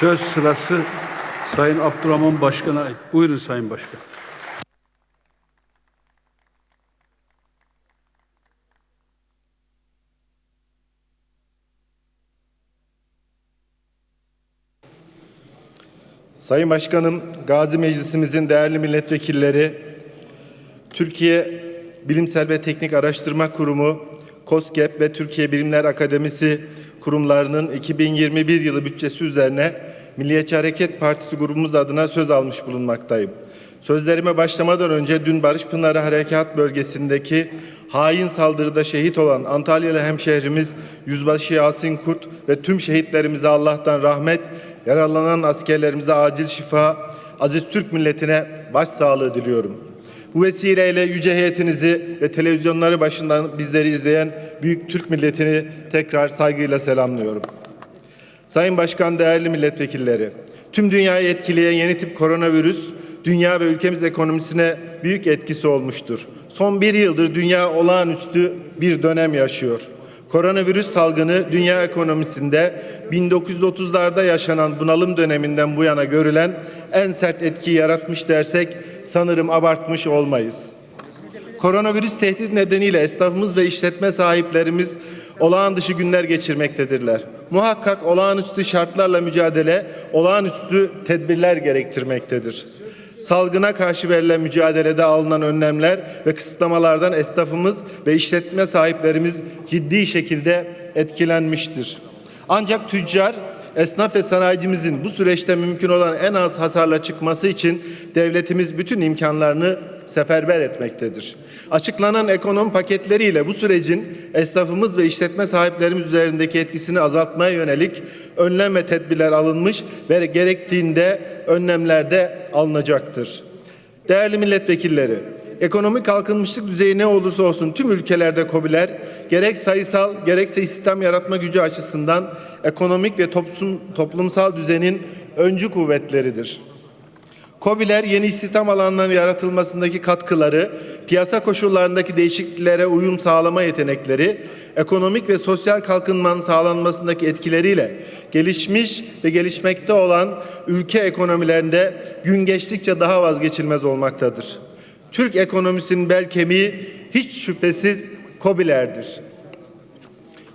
Söz sırası Sayın Abdurrahman Başkan'a ait. Buyurun Sayın Başkan. Sayın Başkanım, Gazi Meclisimizin değerli milletvekilleri, Türkiye Bilimsel ve Teknik Araştırma Kurumu, KOSGEB ve Türkiye Bilimler Akademisi kurumlarının 2021 yılı bütçesi üzerine Milliyetçi Hareket Partisi grubumuz adına söz almış bulunmaktayım. Sözlerime başlamadan önce dün Barış Pınarı Harekat Bölgesi'ndeki hain saldırıda şehit olan Antalyalı hemşehrimiz Yüzbaşı Yasin Kurt ve tüm şehitlerimize Allah'tan rahmet, yaralanan askerlerimize acil şifa, aziz Türk milletine başsağlığı diliyorum. Bu vesileyle yüce heyetinizi ve televizyonları başından bizleri izleyen büyük Türk milletini tekrar saygıyla selamlıyorum. Sayın Başkan, değerli milletvekilleri, tüm dünyayı etkileyen yeni tip koronavirüs, dünya ve ülkemiz ekonomisine büyük etkisi olmuştur. Son bir yıldır dünya olağanüstü bir dönem yaşıyor. Koronavirüs salgını dünya ekonomisinde 1930'larda yaşanan bunalım döneminden bu yana görülen en sert etkiyi yaratmış dersek sanırım abartmış olmayız. Koronavirüs tehdit nedeniyle esnafımız ve işletme sahiplerimiz olağan dışı günler geçirmektedirler. Muhakkak olağanüstü şartlarla mücadele, olağanüstü tedbirler gerektirmektedir. Salgına karşı verilen mücadelede alınan önlemler ve kısıtlamalardan esnafımız ve işletme sahiplerimiz ciddi şekilde etkilenmiştir. Ancak tüccar Esnaf ve sanayicimizin bu süreçte mümkün olan en az hasarla çıkması için devletimiz bütün imkanlarını seferber etmektedir. Açıklanan ekonomi paketleriyle bu sürecin esnafımız ve işletme sahiplerimiz üzerindeki etkisini azaltmaya yönelik önlem ve tedbirler alınmış ve gerektiğinde önlemler de alınacaktır. Değerli milletvekilleri, ekonomik kalkınmışlık düzeyi ne olursa olsun tüm ülkelerde KOBİ'ler gerek sayısal gerekse istihdam yaratma gücü açısından ekonomik ve toplum, toplumsal düzenin öncü kuvvetleridir. KOBİ'ler yeni istihdam alanlarının yaratılmasındaki katkıları, piyasa koşullarındaki değişikliklere uyum sağlama yetenekleri, ekonomik ve sosyal kalkınmanın sağlanmasındaki etkileriyle gelişmiş ve gelişmekte olan ülke ekonomilerinde gün geçtikçe daha vazgeçilmez olmaktadır. Türk ekonomisinin bel kemiği hiç şüphesiz KOBİ'lerdir.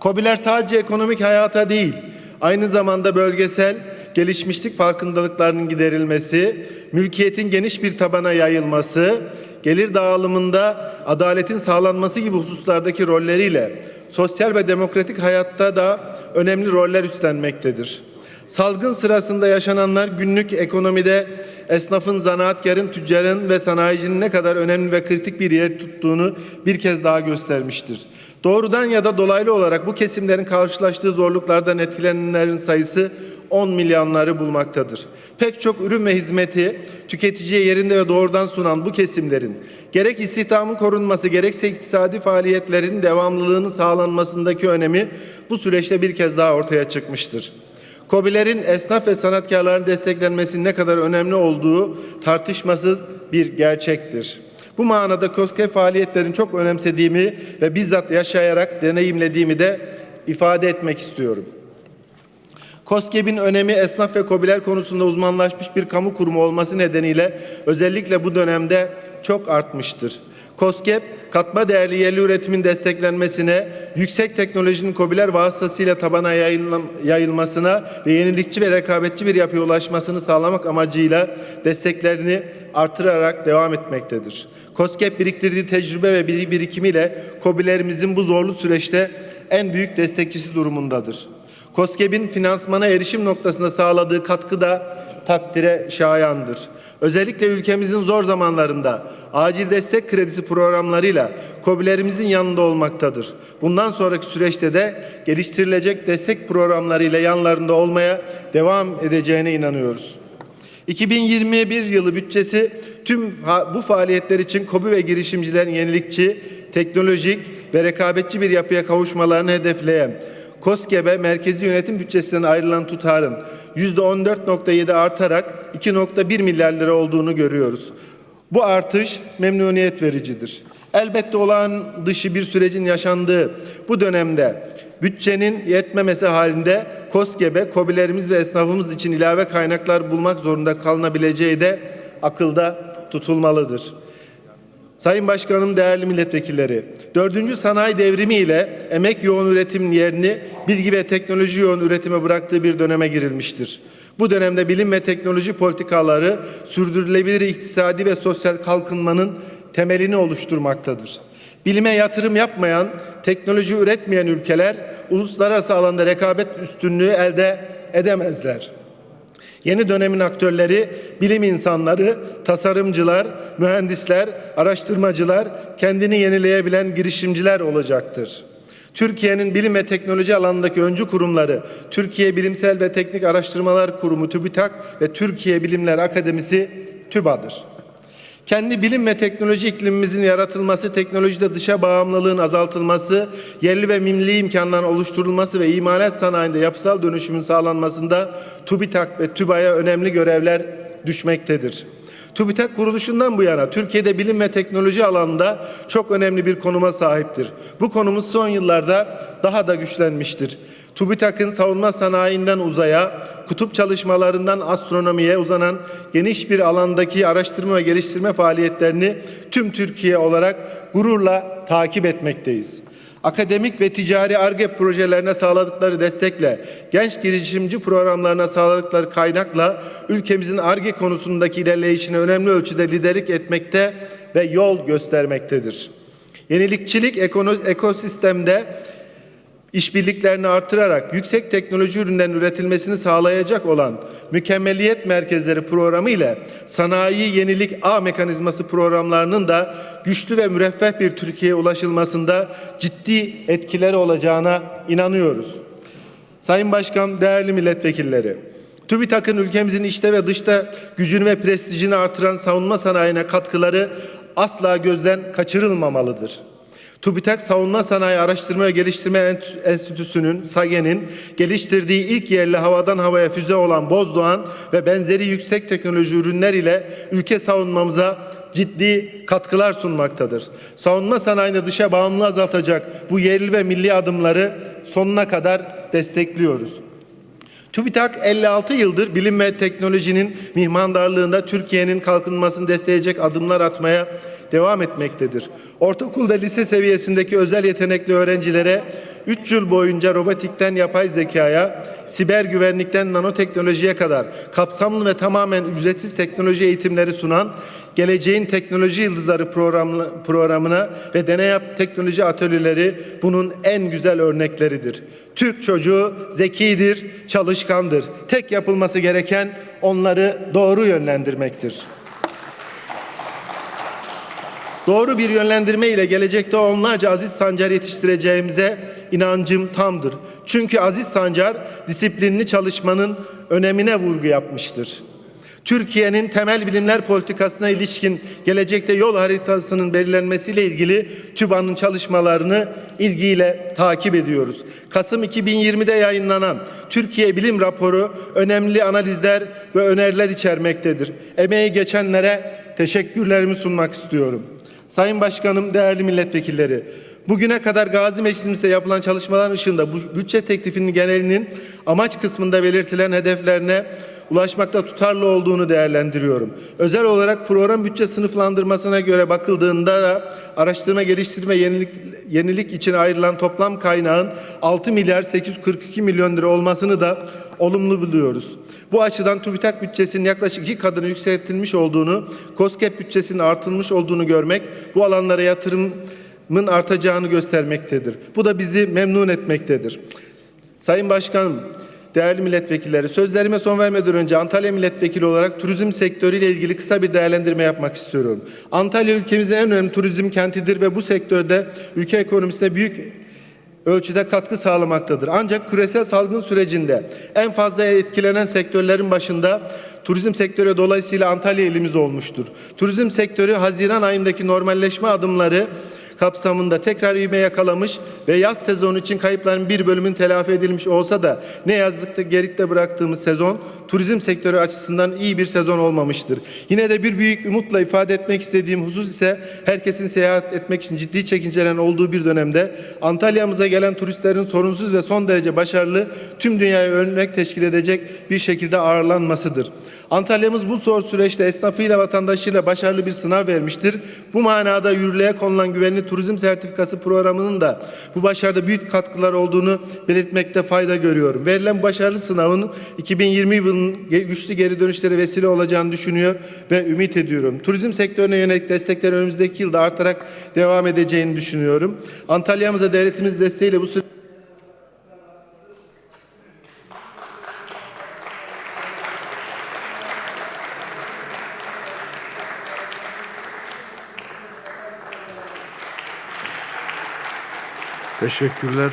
KOBİ'ler sadece ekonomik hayata değil, aynı zamanda bölgesel gelişmişlik farkındalıklarının giderilmesi, mülkiyetin geniş bir tabana yayılması, gelir dağılımında adaletin sağlanması gibi hususlardaki rolleriyle sosyal ve demokratik hayatta da önemli roller üstlenmektedir. Salgın sırasında yaşananlar günlük ekonomide esnafın, zanaatkarın, tüccarın ve sanayicinin ne kadar önemli ve kritik bir yer tuttuğunu bir kez daha göstermiştir. Doğrudan ya da dolaylı olarak bu kesimlerin karşılaştığı zorluklardan etkilenenlerin sayısı 10 milyonları bulmaktadır. Pek çok ürün ve hizmeti tüketiciye yerinde ve doğrudan sunan bu kesimlerin gerek istihdamın korunması gerekse iktisadi faaliyetlerin devamlılığının sağlanmasındaki önemi bu süreçte bir kez daha ortaya çıkmıştır. KOBİ'lerin esnaf ve sanatkarların desteklenmesinin ne kadar önemli olduğu tartışmasız bir gerçektir. Bu manada KOSGEB faaliyetlerini çok önemsediğimi ve bizzat yaşayarak deneyimlediğimi de ifade etmek istiyorum. KOSGEB'in önemi esnaf ve KOBİ'ler konusunda uzmanlaşmış bir kamu kurumu olması nedeniyle özellikle bu dönemde çok artmıştır. KOSGEB, katma değerli yerli üretimin desteklenmesine, yüksek teknolojinin KOBİ'ler vasıtasıyla tabana yayılmasına ve yenilikçi ve rekabetçi bir yapıya ulaşmasını sağlamak amacıyla desteklerini artırarak devam etmektedir. KOSGEB biriktirdiği tecrübe ve birikimiyle KOBİ'lerimizin bu zorlu süreçte en büyük destekçisi durumundadır. KOSGEB'in finansmana erişim noktasında sağladığı katkı da takdire şayandır. Özellikle ülkemizin zor zamanlarında acil destek kredisi programlarıyla KOBİ'lerimizin yanında olmaktadır. Bundan sonraki süreçte de geliştirilecek destek programlarıyla yanlarında olmaya devam edeceğine inanıyoruz. 2021 yılı bütçesi tüm bu faaliyetler için KOBİ ve girişimcilerin yenilikçi, teknolojik ve rekabetçi bir yapıya kavuşmalarını hedefleyen KOSGEB'e merkezi yönetim bütçesinden ayrılan tutarın %14.7 artarak 2.1 milyar lira olduğunu görüyoruz. Bu artış memnuniyet vericidir. Elbette olağan dışı bir sürecin yaşandığı bu dönemde Bütçenin yetmemesi halinde KOSGEB'e KOBİ'lerimiz ve esnafımız için ilave kaynaklar bulmak zorunda kalınabileceği de akılda tutulmalıdır. Sayın Başkanım, değerli milletvekilleri, dördüncü sanayi devrimi ile emek yoğun üretimin yerini bilgi ve teknoloji yoğun üretime bıraktığı bir döneme girilmiştir. Bu dönemde bilim ve teknoloji politikaları sürdürülebilir iktisadi ve sosyal kalkınmanın temelini oluşturmaktadır. Bilime yatırım yapmayan, teknoloji üretmeyen ülkeler uluslararası alanda rekabet üstünlüğü elde edemezler. Yeni dönemin aktörleri bilim insanları, tasarımcılar, mühendisler, araştırmacılar, kendini yenileyebilen girişimciler olacaktır. Türkiye'nin bilim ve teknoloji alanındaki öncü kurumları Türkiye Bilimsel ve Teknik Araştırmalar Kurumu TÜBİTAK ve Türkiye Bilimler Akademisi TÜBA'dır. Kendi bilim ve teknoloji iklimimizin yaratılması, teknolojide dışa bağımlılığın azaltılması, yerli ve milli imkanların oluşturulması ve imalat sanayinde yapısal dönüşümün sağlanmasında TÜBİTAK ve TÜBA'ya önemli görevler düşmektedir. TÜBİTAK kuruluşundan bu yana Türkiye'de bilim ve teknoloji alanında çok önemli bir konuma sahiptir. Bu konumuz son yıllarda daha da güçlenmiştir. TÜBİTAK'ın savunma sanayinden uzaya, kutup çalışmalarından astronomiye uzanan geniş bir alandaki araştırma ve geliştirme faaliyetlerini tüm Türkiye olarak gururla takip etmekteyiz. Akademik ve ticari ARGE projelerine sağladıkları destekle, genç girişimci programlarına sağladıkları kaynakla ülkemizin ARGE konusundaki ilerleyişine önemli ölçüde liderlik etmekte ve yol göstermektedir. Yenilikçilik ekosistemde işbirliklerini artırarak yüksek teknoloji ürünlerin üretilmesini sağlayacak olan Mükemmeliyet Merkezleri programı ile Sanayi Yenilik A mekanizması programlarının da güçlü ve müreffeh bir Türkiye'ye ulaşılmasında ciddi etkileri olacağına inanıyoruz. Sayın Başkan, değerli milletvekilleri, TÜBİTAK'ın ülkemizin içte ve dışta gücünü ve prestijini artıran savunma sanayine katkıları asla gözden kaçırılmamalıdır. TÜBİTAK Savunma Sanayi Araştırma ve Geliştirme Enstitüsü'nün SAGE'nin geliştirdiği ilk yerli havadan havaya füze olan Bozdoğan ve benzeri yüksek teknoloji ürünler ile ülke savunmamıza ciddi katkılar sunmaktadır. Savunma sanayini dışa bağımlılığı azaltacak bu yerli ve milli adımları sonuna kadar destekliyoruz. TÜBİTAK 56 yıldır bilim ve teknolojinin mihmandarlığında Türkiye'nin kalkınmasını destekleyecek adımlar atmaya devam etmektedir. Ortaokul ve lise seviyesindeki özel yetenekli öğrencilere 3 yıl boyunca robotikten yapay zekaya, siber güvenlikten nanoteknolojiye kadar kapsamlı ve tamamen ücretsiz teknoloji eğitimleri sunan Geleceğin Teknoloji Yıldızları programı- programına ve deney yap teknoloji atölyeleri bunun en güzel örnekleridir. Türk çocuğu zekidir, çalışkandır. Tek yapılması gereken onları doğru yönlendirmektir. Doğru bir yönlendirme ile gelecekte onlarca Aziz Sancar yetiştireceğimize inancım tamdır. Çünkü Aziz Sancar disiplinli çalışmanın önemine vurgu yapmıştır. Türkiye'nin temel bilimler politikasına ilişkin gelecekte yol haritasının belirlenmesiyle ilgili TÜBA'nın çalışmalarını ilgiyle takip ediyoruz. Kasım 2020'de yayınlanan Türkiye Bilim Raporu önemli analizler ve öneriler içermektedir. Emeği geçenlere teşekkürlerimi sunmak istiyorum. Sayın Başkanım, değerli milletvekilleri, bugüne kadar Gazi Meclisimizde yapılan çalışmaların ışığında bu bütçe teklifinin genelinin amaç kısmında belirtilen hedeflerine ulaşmakta tutarlı olduğunu değerlendiriyorum. Özel olarak program bütçe sınıflandırmasına göre bakıldığında da araştırma, geliştirme, yenilik, yenilik için ayrılan toplam kaynağın 6 milyar 842 milyon lira olmasını da olumlu buluyoruz. Bu açıdan TÜBİTAK bütçesinin yaklaşık iki katına yükseltilmiş olduğunu, KOSGEB bütçesinin artırılmış olduğunu görmek bu alanlara yatırımın artacağını göstermektedir. Bu da bizi memnun etmektedir. Sayın Başkanım, değerli milletvekilleri, sözlerime son vermeden önce Antalya milletvekili olarak turizm sektörüyle ilgili kısa bir değerlendirme yapmak istiyorum. Antalya ülkemizin en önemli turizm kentidir ve bu sektörde ülke ekonomisine büyük ölçüde katkı sağlamaktadır. Ancak küresel salgın sürecinde en fazla etkilenen sektörlerin başında turizm sektörü dolayısıyla Antalya ilimiz olmuştur. Turizm sektörü Haziran ayındaki normalleşme adımları kapsamında tekrar ivme yakalamış ve yaz sezonu için kayıpların bir bölümün telafi edilmiş olsa da ne yazık ki geride bıraktığımız sezon turizm sektörü açısından iyi bir sezon olmamıştır. Yine de bir büyük umutla ifade etmek istediğim husus ise herkesin seyahat etmek için ciddi çekincelerin olduğu bir dönemde Antalya'mıza gelen turistlerin sorunsuz ve son derece başarılı tüm dünyaya örnek teşkil edecek bir şekilde ağırlanmasıdır. Antalya'mız bu zor süreçte esnafıyla vatandaşıyla başarılı bir sınav vermiştir. Bu manada yürürlüğe konulan güvenli turizm sertifikası programının da bu başarıda büyük katkıları olduğunu belirtmekte fayda görüyorum. Verilen başarılı sınavın 2020 yılının güçlü geri dönüşlere vesile olacağını düşünüyor ve ümit ediyorum. Turizm sektörüne yönelik destekler önümüzdeki yılda artarak devam edeceğini düşünüyorum. Antalya'mıza devletimiz desteğiyle bu süreç Teşekkürler.